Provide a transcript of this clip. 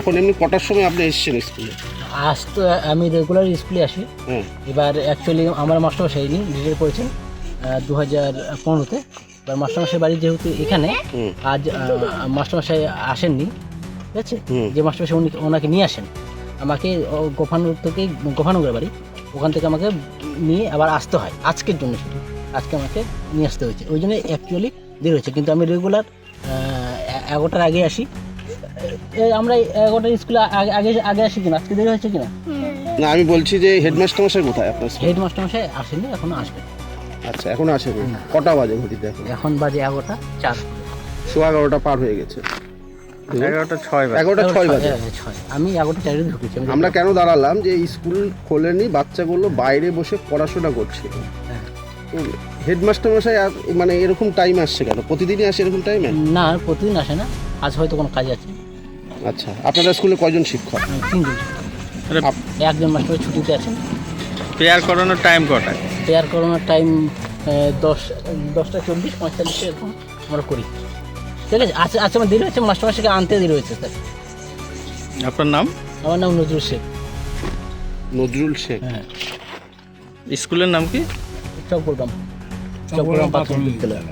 এখন এমনি কটার সময় আপনি এসেছেন স্কুলে? আজ তো আমি রেগুলার স্কুলে আসি। এবার অ্যাকচুয়ালি আমার মাস্টারমশাই নিন রিটায়ার করেছেন দু হাজার পনেরোতে। এবার মাস্টারমশাই বাড়ি যেহেতু এখানে আজ মাস্টারমশাই আসেননি ঠিক আছে? যে মাস্টারমশাই উনি ওনাকে নিয়ে আসেন। আমাকে গোফানুর থেকে গোফানুরের বাড়ি। ওখান থেকে আমাকে নিয়ে আবার আসতে হয় আজকের জন্য শুধু। আজকে আমাকে নিয়ে আসতে হয়েছে। ওই জন্য অ্যাকচুয়ালি দেরি হয়েছে। কিন্তু আমি রেগুলার এগারোটার আগে আসি। আমরা এগারোটার স্কুলে আগে আগে আগে আসি কিনা? আজকে দেরি হয়েছে কিনা? না আমি বলছি যে হেডমাস্টার মশাই কোথায় আপনার স্কুলে? হেড মাস্টারমশাই আসেনি এখনও আসবে। আচ্ছা এখন আসেনি? কটা বাজে ঘটিতে এখন? এখন বাজে এগারোটা চার। সোয়া এগারোটা পার হয়ে গেছে। এগারোটা ছয় বাজে। এগারোটা ছয় বাজে। ছয়। আমি এগারোটা চারে ঢুকেছি আমরা কেন দাঁড়ালাম যে স্কুল খোলেনি বাচ্চাগুলো বাইরে বসে পড়াশোনা করছে? হ্যাঁ। হেডমাস্টার মশাই আর মানে এরকম টাইম আসছে কেন? প্রতিদিনই আসে এরকম টাইমে না প্রতিদিন আসে না। আজ হয়তো কোনো কাজ আছে। আচ্ছা আপনাদের স্কুলে কয়জন শিক্ষক? তিনজন। একজন মাস্টার ছুটিতে আছেন প্রেয়ার করানোর টাইম কটা প্রেয়ার করানোর টাইম দশ দশটা চব্বিশ পঁয়তাল্লিশে এরকম আমরা করি। ঠিক আছে আচ্ছা আচ্ছা আমার দেরি হয়েছে মাস্টারমাসিকে আনতে দেরি হয়েছে স্যার। আপনার নাম? আমার নাম নজরুল শেখ। নজরুল শেখ। হ্যাঁ। স্কুলের নাম কি? চকবরগাম চকবরগাম প্রাথমিক বিদ্যালয়।